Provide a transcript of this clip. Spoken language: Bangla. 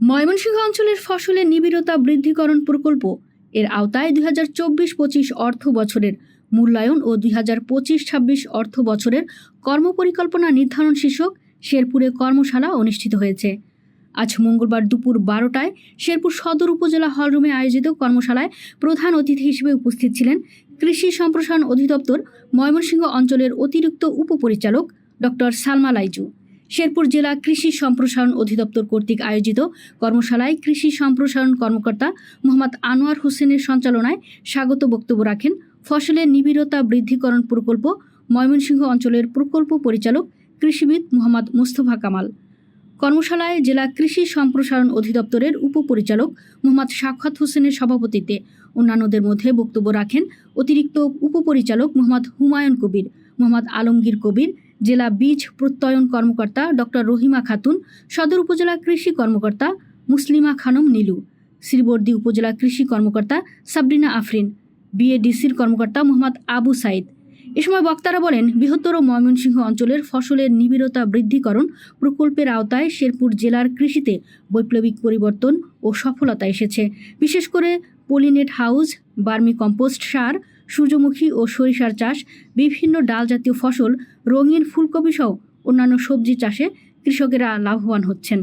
ময়মনসিংহ অঞ্চলের ফসলের নিবিড়তা বৃদ্ধিকরণ প্রকল্প এর আওতায় দুই হাজার চব্বিশ পঁচিশ অর্থ বছরের মূল্যায়ন ও দুই হাজার পঁচিশ ছাব্বিশ অর্থ বছরের কর্মপরিকল্পনা নির্ধারণ শীর্ষক শেরপুরে কর্মশালা অনুষ্ঠিত হয়েছে। আজ মঙ্গলবার দুপুর বারোটায় শেরপুর সদর উপজেলা হলরুমে আয়োজিত কর্মশালায় প্রধান অতিথি হিসেবে উপস্থিত ছিলেন কৃষি সম্প্রসারণ অধিদপ্তর ময়মনসিংহ অঞ্চলের অতিরিক্ত উপপরিচালক ডক্টর সালমা লাইজু। শেরপুর জেলা কৃষি সম্প্রসারণ অধিদপ্তর কর্তৃক আয়োজিত কর্মশালায় কৃষি সম্প্রসারণ কর্মকর্তা মোহাম্মদ আনোয়ার হোসেনের সঞ্চালনায় স্বাগত বক্তব্য রাখেন ফসলের নিবিড়তা বৃদ্ধিকরণ প্রকল্প ময়মনসিংহ অঞ্চলের প্রকল্প পরিচালক কৃষিবিদ মোহাম্মদ মুস্তফা কামাল। কর্মশালায় জেলা কৃষি সম্প্রসারণ অধিদপ্তরের উপপরিচালক মোহাম্মদ সাক্ষাৎ হোসেনের সভাপতিত্বে অন্যান্যদের মধ্যে বক্তব্য রাখেন অতিরিক্ত উপপরিচালক মোহাম্মদ হুমায়ুন কবির, মোহাম্মদ আলমগীর কবির জেলা বীজ প্রত্যয়ন কর্মকর্তা ডক্টর রহিমা খাতুন, সদর উপজেলা কৃষি কর্মকর্তা মুসলিমা খানম নীলু, শ্রীবর্দী উপজেলা কৃষি কর্মকর্তা সাবরিনা আফরিন, বিএডিসির কর্মকর্তা মোহাম্মদ আবু সাইদ। এ সময় বক্তারা বলেন, বৃহত্তর ময়মনসিংহ অঞ্চলের ফসলের নিবিড়তা বৃদ্ধিকরণ প্রকল্পের আওতায় শেরপুর জেলার কৃষিতে বৈপ্লবিক পরিবর্তন ও সফলতা এসেছে। বিশেষ করে পলিনেট হাউস, বার্মি কম্পোস্ট সার সূর্যমুখী ও সরিষার চাষ, বিভিন্ন ডাল জাতীয় ফসল, রঙিন ফুলকপিসহ অন্যান্য সবজি চাষে কৃষকেরা লাভবান হচ্ছেন।